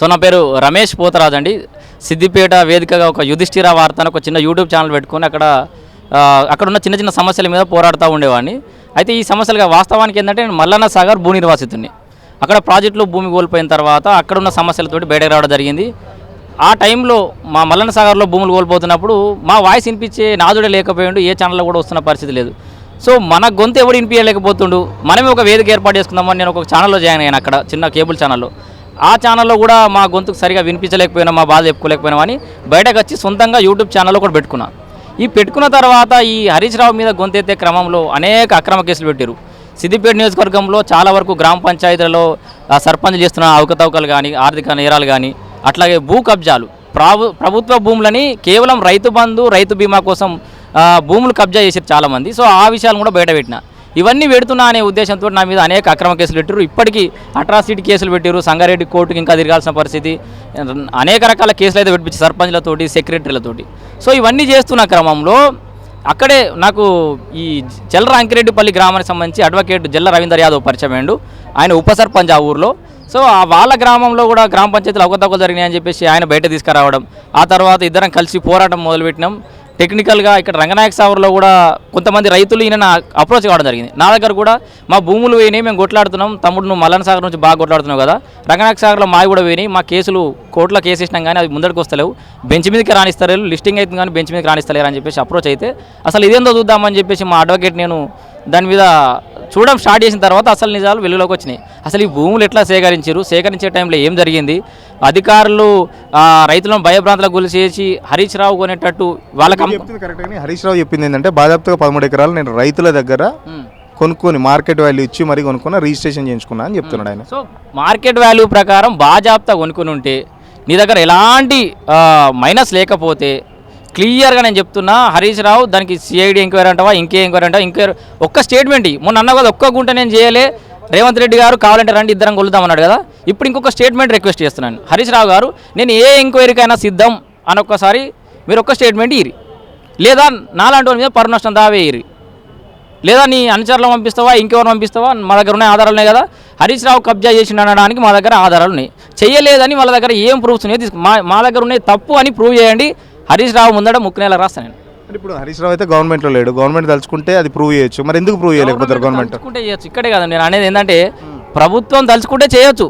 So నా పేరు రమేష్ పోతరాజ్ అండి. సిద్దిపేట వేదికగా ఒక యుధిష్ఠిర వార్త అని ఒక చిన్న యూట్యూబ్ ఛానల్ పెట్టుకొని అక్కడ అక్కడ ఉన్న చిన్న చిన్న సమస్యల మీద పోరాడుతూ ఉండేవాడిని. అయితే ఈ సమస్యలుగా వాస్తవానికి ఏంటంటే నేను మల్లన్న సాగర్ భూ నిర్వాసితుడిని. అక్కడ ప్రాజెక్టులో భూమి కోల్పోయిన తర్వాత అక్కడ ఉన్న సమస్యలతోటి బయటకు రావడం జరిగింది. ఆ టైంలో మా మల్లన్న సాగర్లో భూములు కోల్పోతున్నప్పుడు మా వాయిస్ వినిపించే నాదుడే లేకపోయిండు ఏ ఛానల్లో కూడా వస్తున్న పరిస్థితి లేదు. సో మన గొంతు ఎవడు వినిపించలేకపోతుండు? మనమే ఒక వేదిక ఏర్పాటు చేసుకుందామని నేను ఒక ఛానల్లో జాయిన్ అయ్యాను అక్కడ చిన్న కేబుల్ ఛానల్లో. ఆ ఛానల్లో కూడా మా గొంతుకు సరిగా వినిపించలేకపోయినా మా బాధ చెప్పుకోలేకపోయినా అని బయటకు వచ్చి సొంతంగా యూట్యూబ్ ఛానల్లో కూడా పెట్టుకున్నా. ఈ పెట్టుకున్న తర్వాత ఈ హరీష్ రావు మీద గొంతెత్తే క్రమంలో అనేక అక్రమ కేసులు పెట్టారు సిద్దిపేట నియోజకవర్గంలో చాలా వరకు గ్రామ పంచాయతీలలో సర్పంచ్ చేస్తున్న అవకతవకలు కానీ ఆర్థిక నేరాలు కానీ అట్లాగే భూ కబ్జాలు. ప్రభు ప్రభుత్వ భూములని కేవలం రైతు బంధు రైతు బీమా కోసం భూములు కబ్జా చేసారు చాలామంది. సో ఆ విషయాలు కూడా బయట పెట్టిన. ఇవన్నీ పెడుతున్నా అనే ఉద్దేశంతో నా మీద అనేక అక్రమ కేసులు పెట్టారు ఇప్పటికీ అట్రాసిటీ కేసులు పెట్టారు సంగారెడ్డి కోర్టుకి ఇంకా తిరగాల్సిన పరిస్థితి అనేక రకాల కేసులు అయితే పెట్టించి సర్పంచ్లతోటి సెక్రటరీలతోటి. సో ఇవన్నీ చేస్తున్న క్రమంలో అక్కడే నాకు ఈ జల్ల అంకిరెడ్డిపల్లి గ్రామానికి సంబంధించి అడ్వకేట్ జల్ల రవీందర్ యాదవ్ పరిచయం ఆయన ఉప సర్పంచ్ ఆ ఊర్లో. సో ఆ వాళ్ళ గ్రామంలో కూడా గ్రామ పంచాయతీలు అవకతవకలు జరిగినాయని చెప్పేసి ఆయన బయట తీసుకురావడం ఆ తర్వాత ఇద్దరం కలిసి పోరాటం మొదలుపెట్టినాం. టెక్నికల్గా ఇక్కడ రంగనాయక సాగర్లో కూడా కొంతమంది రైతులు ఈయన అప్రోచ్ కావడం జరిగింది. నా దగ్గర కూడా మా భూములు పోయినాయి మేము కొట్లాడుతున్నాం తమ్ముడు నువ్వు మల్లన సాగర్ నుంచి బాగా కొట్లాడుతున్నావు కదా రంగనాయక సాగర్లో మావి కూడా పోయినాయి మా కేసులు కోర్టులో కేసు ఇచ్చినాం కానీ అవి ముందరికి వస్తలేవు. బెంచ్ మీదకి రాణిస్తారు లిస్టింగ్ అవుతుంది కానీ బెంచ్ మీదకి రాణిస్తలేరు అని చెప్పేసి అప్రోచ్ అయితే అసలు ఇదేందో చూద్దామని చెప్పేసి మా అడ్వకేట్ నేను దాని మీద చూడడం స్టార్ట్ చేసిన తర్వాత అసలు నిజాలు వెలుగులోకి వచ్చినాయి. అసలు ఈ భూములు ఎట్లా సేకరించారు? సేకరించే టైంలో ఏం జరిగింది? అధికారులు రైతులను భయభ్రాంతులకు గురి చేసి హరీష్ రావు కొనేటట్టు వాళ్ళకి హరీష్ రావు చెప్పింది ఏంటంటే బాధాప్తగా పదమూడు ఎకరాలు నేను రైతుల దగ్గర. కొనుక్కొని మార్కెట్ వాల్యూ ఇచ్చి మరీ కొనుక్కున్న రిజిస్ట్రేషన్ చేయించుకున్నా అని చెప్తున్నాడు ఆయన. సో మార్కెట్ వాల్యూ ప్రకారం బాజాప్తా కొనుక్కుని ఉంటే నీ దగ్గర ఎలాంటి మైనస్ లేకపోతే క్లియర్గా నేను చెప్తున్నా హరీష్ రావు దానికి సిఐడి ఎంక్వైరీ అంటావా ఇంకే ఎంక్వైరీ అంటావా? ఇంక్వైరీ ఒక్క స్టేట్మెంట్ మొన్న అన్న కదా ఒక్క గుంట నేను చేయలే. రేవంత్ రెడ్డి గారు కావాలంటే రండి ఇద్దరం కొలుద్దామన్నాడు కదా. ఇప్పుడు ఇంకొక స్టేట్మెంట్ రిక్వెస్ట్ చేస్తున్నాను హరీష్ రావు గారు నేను ఏ ఎంక్వైరీకైనా సిద్ధం అని ఒక్కసారి మీరు ఒక్క స్టేట్మెంట్ ఇరి లేదా నాలాంటి వాళ్ళ మీద పరు నష్టం దావే ఇరి లేదా నీ అనుచరులు పంపిస్తావా ఇంకెవరు పంపిస్తావా? మా దగ్గర ఉన్న ఆధారాలు ఉన్నాయి కదా. హరీష్ రావు కబ్జా చేసిండు అనడానికి మా దగ్గర ఆధారాలు ఉన్నాయి. చేయలేదని వాళ్ళ దగ్గర ఏం ప్రూఫ్స్ ఉన్నాయో తీసుకు మా మా దగ్గర ఉన్నాయి తప్పు అని ప్రూవ్ చేయండి. హరీష్ రావు ముందట ముక్కు నెల రాస్తాను నేను. మరి ఇప్పుడు హరీష్ రావు అయితే గవర్నమెంట్లో లేడు. గవర్నమెంట్ తలుచుకుంటే అది ప్రూవ్ చేయొచ్చు. మరి ఎందుకు ప్రూవ్ చేయలేకపోతారు గవర్నమెంట్ తలుచుకుంటే చేయొచ్చు. ఇక్కడే కదా నేను అనేది ఏంటంటే ప్రభుత్వం తలుచుకుంటే చేయొచ్చు.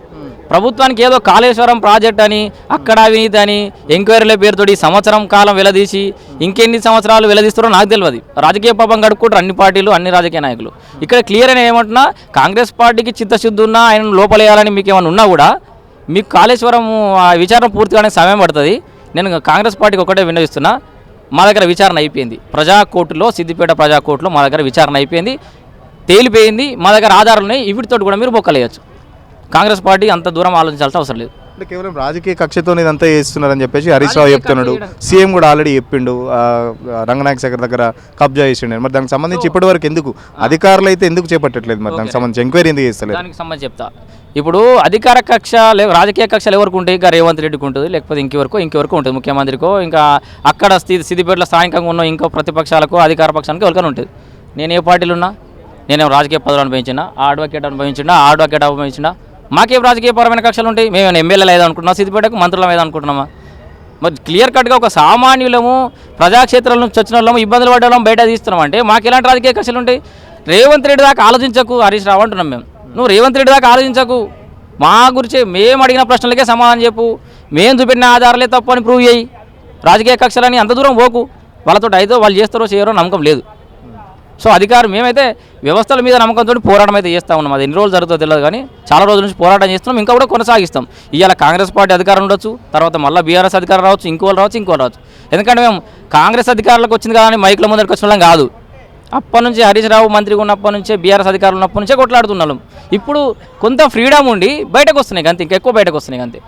ప్రభుత్వానికి ఏదో కాళేశ్వరం ప్రాజెక్ట్ అని అక్కడ అవినీతి అని ఎంక్వైరీల పేరుతోటి సంవత్సరం కాలం వెలదీసి ఇంకెన్ని సంవత్సరాలు వెలదీస్తారో నాకు తెలియదు రాజకీయ పాపం గడుపుకుంటారు అన్ని పార్టీలు అన్ని రాజకీయ నాయకులు. ఇక్కడ క్లియర్ అని ఏమంటున్నా కాంగ్రెస్ పార్టీకి చిత్తశుద్ధి ఉన్నా ఆయన లోపలేయాలని మీకు ఏమైనా ఉన్నా కూడా మీకు కాళేశ్వరం ఆ విచారణ పూర్తి కావడానికి సమయం పడుతుంది. నేను కాంగ్రెస్ పార్టీకి ఒకటే విన్నవిస్తున్నా మా దగ్గర విచారణ అయిపోయింది. ప్రజా కోర్టులో సిద్దిపేట ప్రజా కోర్టులో మా దగ్గర విచారణ అయిపోయింది. తేలిపోయింది మా దగ్గర ఆధారాలు ఉన్నాయి వీటితో కూడా మీరు బొక్కలేయచ్చు. కాంగ్రెస్ పార్టీ అంత దూరం ఆలోచించాల్సిన అవసరం లేదు. అంటే కేవలం రాజకీయ కక్షతో ఇదంతా చేస్తున్నారని చెప్పేసి హరీష్ రావు చెప్తున్నాడు సీఎం కూడా ఆల్రెడీ చెప్పిండు రంగనాయక సాగర్ దగ్గర కబ్జా చేసిండు మరి దానికి సంబంధించి ఇప్పటి వరకు ఎందుకు అధికారులు అయితే ఎందుకు చేపట్టట్లేదు మరి దానికి సంబంధించి ఎంక్వైరీ ఎందుకు చేస్తలేదు దానికి సంబంధించి చెప్తా ఇప్పుడు అధికార కక్ష లే రాజకీయ కక్షలు ఎవరికి ఉంటాయి ఇంకా రేవంత్ రెడ్డికి ఉంటుంది లేకపోతే ఇంకెవరికో ఇంకెవరికో ఉంటుంది ముఖ్యమంత్రికో ఇంకా అక్కడ స్థితి సిద్దిపేటలో స్థానికంగా ఉన్న ఇంకో ప్రతిపక్షాలకు అధికార పక్షానికి ఎవరికైనా ఉంటుంది నేను ఏ పార్టీలు ఉన్నా నేనేం రాజకీయ పదవులు అనుభవించినా ఆ అడ్వకేట్ అనుభవించినా ఆ అడ్వకేట్ అనుభవించినా మాకేం రాజకీయపరమైన కక్షలు ఉంటాయి? మేము ఎమ్మెల్యేలు ఏదో అనుకుంటున్నాం సిద్దిపేటకు మంత్రులం ఏదో అనుకుంటున్నామా మరి క్లియర్ కట్గా ఒక సామాన్యులము ప్రజాక్షేత్రాల నుంచి వచ్చిన వాళ్ళము ఇబ్బందులు పడ్డ బయట తీస్తున్నాం అంటే మాకు ఎలాంటి రాజకీయ కక్షలు ఉంటాయి? రేవంత్ రెడ్డి దాకా ఆలోచించకు హరీష్ రావు అంటున్నాం మేము. నువ్వు రేవంత్ రెడ్డి దాకా ఆలోచించకు. మా గురించి మేము అడిగిన ప్రశ్నలకే సమాధానం చెప్పు. మేము చూపెట్టిన ఆధారాలే తప్పు అని ప్రూవ్ చేయి. రాజకీయ కక్షలని అంత దూరం పోకు. వాళ్ళతో అయితే వాళ్ళు చేస్తారో చేయరో నమ్మకం లేదు. సో అధికారం మేమైతే వ్యవస్థల మీద నమ్మకంతో పోరాటం అయితే చేస్తా ఉన్నాం. అది ఎన్ని రోజులు జరుగుతుందో తెలియదు కానీ చాలా రోజుల నుంచి పోరాటం చేస్తున్నాం. ఇంకా కూడా కొనసాగిస్తాం. ఇవాళ కాంగ్రెస్ పార్టీ అధికారం ఉండొచ్చు తర్వాత మళ్ళీ బీఆర్ఎస్ అధికారం రావచ్చు ఇంకోళ్ళు రావచ్చు ఇంకోళ్ళు రావచ్చు. ఎందుకంటే మేము కాంగ్రెస్ అధికారులకు వచ్చింది కానీ మైకుల ముందరికి వచ్చిన కాదు. అప్పటి నుంచి హరీష్ రావు మంత్రిగా ఉన్నప్పటి నుంచే బీఆర్ఎస్ అధికారులు ఉన్నప్పటి నుంచే కొట్లాడుతున్నాం ఇప్పుడు కొంత ఫ్రీడమ్ ఉండి బయటకు వస్తున్నాయి అంతే ఇంకెక్కువ బయటకు వస్తున్నాయి అంతే.